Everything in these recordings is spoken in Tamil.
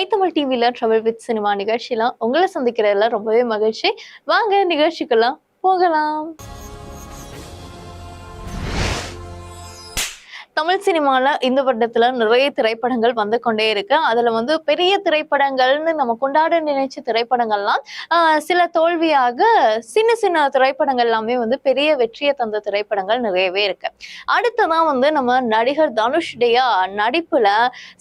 ஐத்தமிழ் டிவியில் ட்ராவல் வித் சினிமா நிகழ்ச்சியில உங்களை சந்திக்கிறதுல ரொம்பவே மகிழ்ச்சி. வாங்க நிகழ்ச்சிக்கெல்லாம் போகலாம். தமிழ் சினிமால இந்த வருடத்துல நிறைய திரைப்படங்கள் வந்து கொண்டே இருக்கு. அதுல வந்து பெரிய திரைப்படங்கள்னு நம்ம கொண்டாட நினைச்ச திரைப்படங்கள்லாம் ஆஹ் சில தோல்வியாக சின்ன சின்ன திரைப்படங்கள் எல்லாமே வந்து பெரிய வெற்றியை தந்த திரைப்படங்கள் நிறையவே இருக்கு. அடுத்ததான் வந்து நம்ம நடிகர் தனுஷுடைய நடிப்புல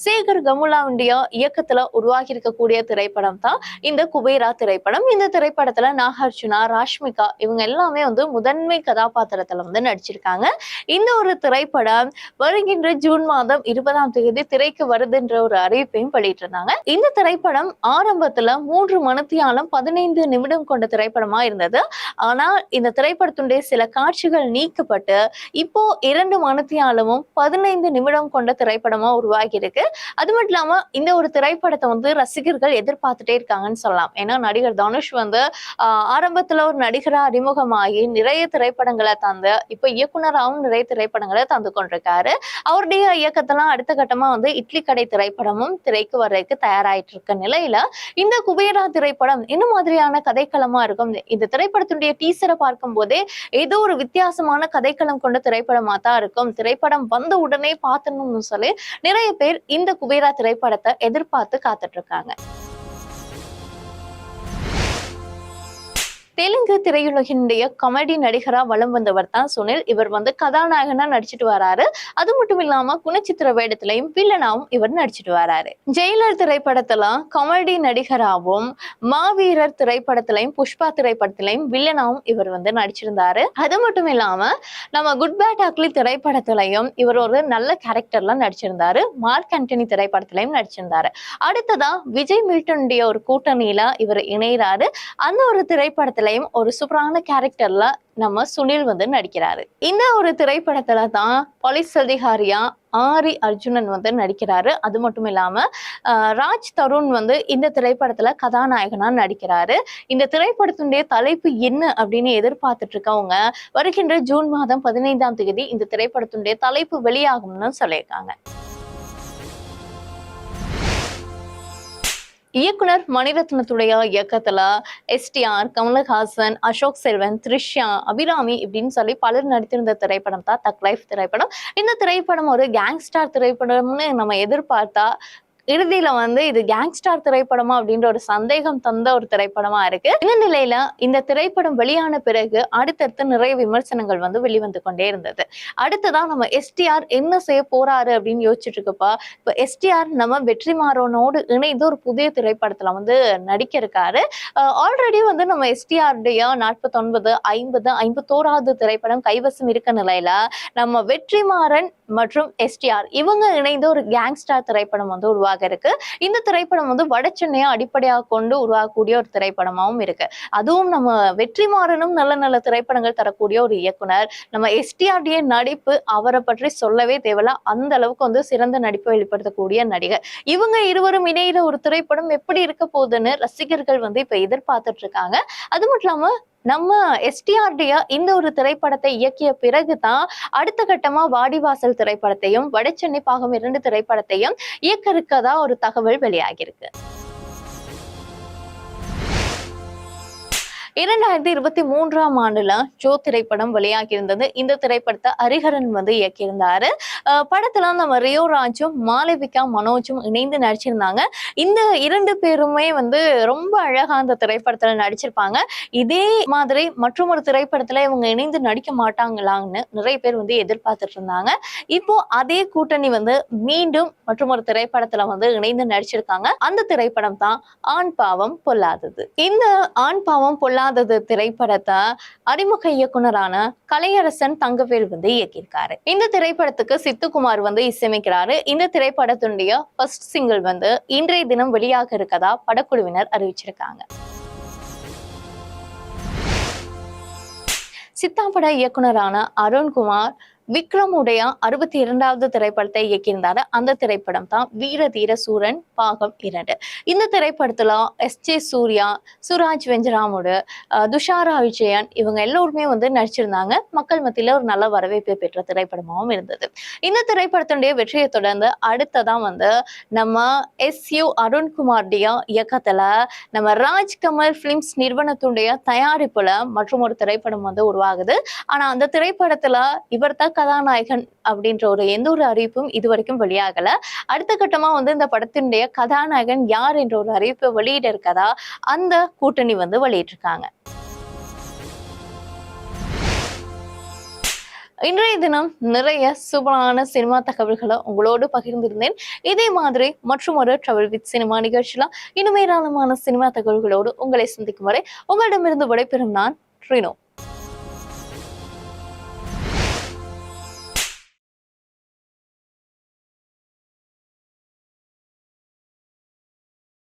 சேகர் கமுலாவுடைய இயக்கத்துல உருவாகி இருக்கக்கூடிய திரைப்படம் தான் இந்த குபேரா திரைப்படம். இந்த திரைப்படத்துல நாகார்ஜுனா ராஷ்மிகா இவங்க எல்லாமே வந்து முதன்மை கதாபாத்திரத்துல வந்து நடிச்சிருக்காங்க. இந்த ஒரு திரைப்படம் வருகின்ற ஜூன் மாதம் இருபதாம் தேதி திரைக்கு வருதுன்ற ஒரு அறிவிப்பையும் வெளியிட்டிருந்தாங்க. இந்த திரைப்படம் ஆரம்பத்துல மூன்று மணித்தியாலம் பதினைந்து நிமிடம் கொண்ட திரைப்படமா இருந்தது. ஆனால் இந்த திரைப்படத்துடைய சில காட்சிகள் நீக்கப்பட்டு இப்போ இரண்டு மணித்தியாலமும் பதினைந்து நிமிடம் கொண்ட திரைப்படமா உருவாகி இருக்கு அது மட்டும் இல்லாம இந்த ஒரு திரைப்படத்தை வந்து ரசிகர்கள் எதிர்பார்த்துட்டே இருக்காங்கன்னு சொல்லலாம். ஏன்னா நடிகர் தனுஷ் வந்து ஆரம்பத்துல ஒரு நடிகரா அறிமுகமாகி நிறைய திரைப்படங்களை தந்து இப்போ இயக்குனராகவும் நிறைய திரைப்படங்களை தந்து கொண்டிருக்காரு. அவருடைய இயக்கத்தெல்லாம் அடுத்த கட்டமா வந்து இட்லி கடை திரைப்படமும் திரைக்கு வர்றதுக்கு தயாராயிட்டு இருக்க நிலையில இந்த குபேரா திரைப்படம் என்ன மாதிரியான கதைக்களமா இருக்கும்? இந்த திரைப்படத்தினுடைய டீசரை பார்க்கும் போதே ஏதோ ஒரு வித்தியாசமான கதைக்களம் கொண்ட திரைப்படமா தான் இருக்கும். திரைப்படம் வந்த உடனே பார்த்தணும்னு சொல்லி நிறைய பேர் இந்த குபேரா திரைப்படத்தை எதிர்பார்த்து காத்துட்டு இருக்காங்க. தெலுங்கு திரையுலகினுடைய காமெடி நடிகரா வலம் வந்தவர் தான் சுனில். இவர் வந்து கதாநாயகனா நடிச்சிட்டு வராரு. அது மட்டும் இல்லாம குணச்சித்திர வேடத்திலையும் வில்லனாவும் இவர் நடிச்சிட்டு வராரு. ஜெயிலர் திரைப்படத்துல காமெடி நடிகராகவும் மாவீரர் திரைப்படத்திலையும் புஷ்பா திரைப்படத்திலையும் வில்லனாவும் இவர் வந்து நடிச்சிருந்தாரு. அது மட்டும் இல்லாம நம்ம குட் பேட் அக்லி திரைப்படத்திலையும் இவர் ஒரு நல்ல கேரக்டர்ல நடிச்சிருந்தாரு. Mark Antony திரைப்படத்திலையும் நடிச்சிருந்தாரு. அடுத்ததான் விஜய் மில்டனுடைய ஒரு கூட்டணியில இவர் இணைகிறாரு அந்த ஒரு திரைப்படத்திலையும் ஒரு சூப்பரான கேரக்டர்ல நம்ம சுனில் வந்து நடிக்கிறாரு. இந்த ஒரு திரைப்படத்துல தான் போலீஸ் அதிகாரியா ஆரி அர்ஜுனன் வந்து நடிக்கிறாரு. அது மட்டும் இல்லாம ஆஹ் ராஜ் தருண் வந்து இந்த திரைப்படத்துல கதாநாயகனா நடிக்கிறாரு. இந்த திரைப்படத்தினுடைய தலைப்பு என்ன அப்படின்னு எதிர்பார்த்துட்டு இருக்கவங்க வருகின்ற ஜூன் மாதம் பதினைந்தாம் தேதி இந்த திரைப்படத்தினுடைய தலைப்பு வெளியாகும்னு சொல்லியிருக்காங்க. இயக்குனர் மணிரத்னத்துடைய இயக்கத்துல எஸ்டிஆர் கமலஹாசன் அசோக் செல்வன் த்ரிஷ்யா அபிராமி இப்படின்னு சொல்லி பலர் நடித்திருந்த திரைப்படம் தான் தக் லைஃப் திரைப்படம். இந்த திரைப்படம் ஒரு கேங்ஸ்டார் திரைப்படம்னு நம்ம எதிர்பார்த்தா இறுதியில வந்து இது கேங்ஸ்டார் திரைப்படமா அப்படின்ற ஒரு சந்தேகம் தந்த ஒரு திரைப்படமா இருக்கு. இந்த நிலையில இந்த திரைப்படம் வெளியான பிறகு அடுத்தடுத்து நிறைய விமர்சனங்கள் வந்து வெளிவந்து கொண்டே இருந்தது. அடுத்ததான் நம்ம எஸ்டிஆர் என்ன செய்ய போறாரு அப்படின்னு யோசிச்சுட்டு இருக்கப்பா இப்ப எஸ்டிஆர் நம்ம வெற்றிமாறனோடு இணைந்து ஒரு புதிய திரைப்படத்துல வந்து நடிக்க இருக்காரு ஆல்ரெடி வந்து நம்ம எஸ்டிஆருடைய நாற்பத்தொன்பது ஐம்பது ஐம்பத்தோராவது திரைப்படம் கைவசம் இருக்க நிலையில நம்ம வெற்றிமாறன் மற்றும் எஸ்டிஆர் இவங்க இணைந்து ஒரு கேங்ஸ்டார் திரைப்படம் வந்து உருவாக இருக்கு இந்த திரைப்படம் வந்து வட சென்னையை அடிப்படையாக கொண்டு உருவாகக்கூடிய ஒரு திரைப்படமாவும் இருக்கு. அதுவும் நம்ம வெற்றிமாறனும் நல்ல நல்ல திரைப்படங்கள் தரக்கூடிய ஒரு இயக்குனர். நம்ம எஸ்டிஆர்டிய நடிப்பு அவரை பற்றி சொல்லவே தேவையில்ல. அந்த அளவுக்கு வந்து சிறந்த நடிப்பை வெளிப்படுத்தக்கூடிய நடிகர். இவங்க இருவரும் இணையிற ஒரு திரைப்படம் எப்படி இருக்க போகுதுன்னு ரசிகர்கள் வந்து இப்ப எதிர்பார்த்துட்டு இருக்காங்க. அது மட்டும் இல்லாம நம்ம எஸ்டிஆர்டியா இந்த ஒரு திரைப்படத்தை இயக்கிய பிறகுதான் அடுத்த கட்டமா வாடிவாசல் திரைப்படத்தையும் வடச்சென்னை பாகம் இரண்டு திரைப்படத்தையும் இயக்க இருக்கதா ஒரு தகவல் வெளியாகியிருக்கு. இரண்டாயிரத்தி இருபத்தி மூன்றாம் ஆண்டுல ஜோ திரைப்படம் வெளியாகி இருந்தது இந்த திரைப்படத்தை ஹரிஹரன் வந்து இயக்கியிருந்தாரு. படத்துல நம்ம ரியோ ராஜும் மாலவிகா மனோஜும் இணைந்து நடிச்சிருந்தாங்க. இந்த இரண்டு பேருமே வந்து ரொம்ப அழகா அந்த திரைப்படத்துல நடிச்சிருப்பாங்க. இதே மாதிரி மற்றும் ஒரு திரைப்படத்துல இவங்க இணைந்து நடிக்க மாட்டாங்களான்னு நிறைய பேர் வந்து எதிர்பார்த்துட்டு இருந்தாங்க. இப்போ அதே கூட்டணி வந்து மீண்டும் மற்றும் ஒரு திரைப்படத்துல வந்து இணைந்து நடிச்சிருக்காங்க. அந்த திரைப்படம் தான் ஆண் பாவம் பொல்லாதது. இந்த ஆண் பாவம் பொல்லாதது திரைப்படத்தை? அறிமுக இயக்குனரான கலையரசன் தங்கவேல் வந்து இயக்கியிருக்காரு. இந்த திரைப்படத்துக்கு சித்துக்குமார் வந்து இசையமைக்கிறாரு. இந்த திரைப்படத்தினுடைய ஃபர்ஸ்ட் சிங்கிள் வந்து இன்றைய தினம் வெளியாக இருக்கதா படக்குழுவினர் அறிவிச்சிருக்காங்க. சித்தாப்பட இயக்குனரான அருண்குமார் விக்ரமுடைய அறுபத்தி இரண்டாவது திரைப்படத்தை இயக்கியிருந்தாரு. அந்த திரைப்படம் தான் வீர தீர சூரன் பாகம் இரண்டு. இந்த திரைப்படத்துல எஸ் ஜே சூர்யா சுராஜ் வெஞ்சராமோடு துஷாரா விஜயன் இவங்க எல்லோருமே வந்து நடிச்சிருந்தாங்க. மக்கள் மத்தியில ஒரு நல்ல வரவேற்பை பெற்ற திரைப்படமாகவும் இருந்தது. இந்த திரைப்படத்தினுடைய வெற்றியை தொடர்ந்து அடுத்ததான் வந்து நம்ம எஸ் யு அருண்குமார்டைய இயக்கத்துல நம்ம ராஜ்கமல் பிலிம்ஸ் நிறுவனத்துடைய தயாரிப்புல மற்றும் ஒரு திரைப்படம் வந்து உருவாகுது. ஆனா அந்த திரைப்படத்துல இவர் தான் கதாநாயகன் அப்படின்ற ஒரு எந்த ஒரு அறிவிப்பும் இது வரைக்கும் வெளியாகல. அடுத்த கட்டமா வந்து இந்த படத்தினுடைய கதாநாயகன் யார் என்ற ஒரு அறிவிப்பை வெளியிட இருக்கதா அந்த கூட்டணி வந்து வெளியிட்டிருக்காங்க. இன்றைய தினம் நிறைய சூப்பரான சினிமா தகவல்களை உங்களோடு பகிர்ந்திருந்தேன். இதே மாதிரி மற்றும் ஒரு ட்ரவல் வித் சினிமா நிகழ்ச்சியில இன்னும் ஏராளமான சினிமா தகவல்களோடு உங்களை சந்திக்கும் வரை உங்களிடமிருந்து விடைபெறும் நான் ட்ரினோ.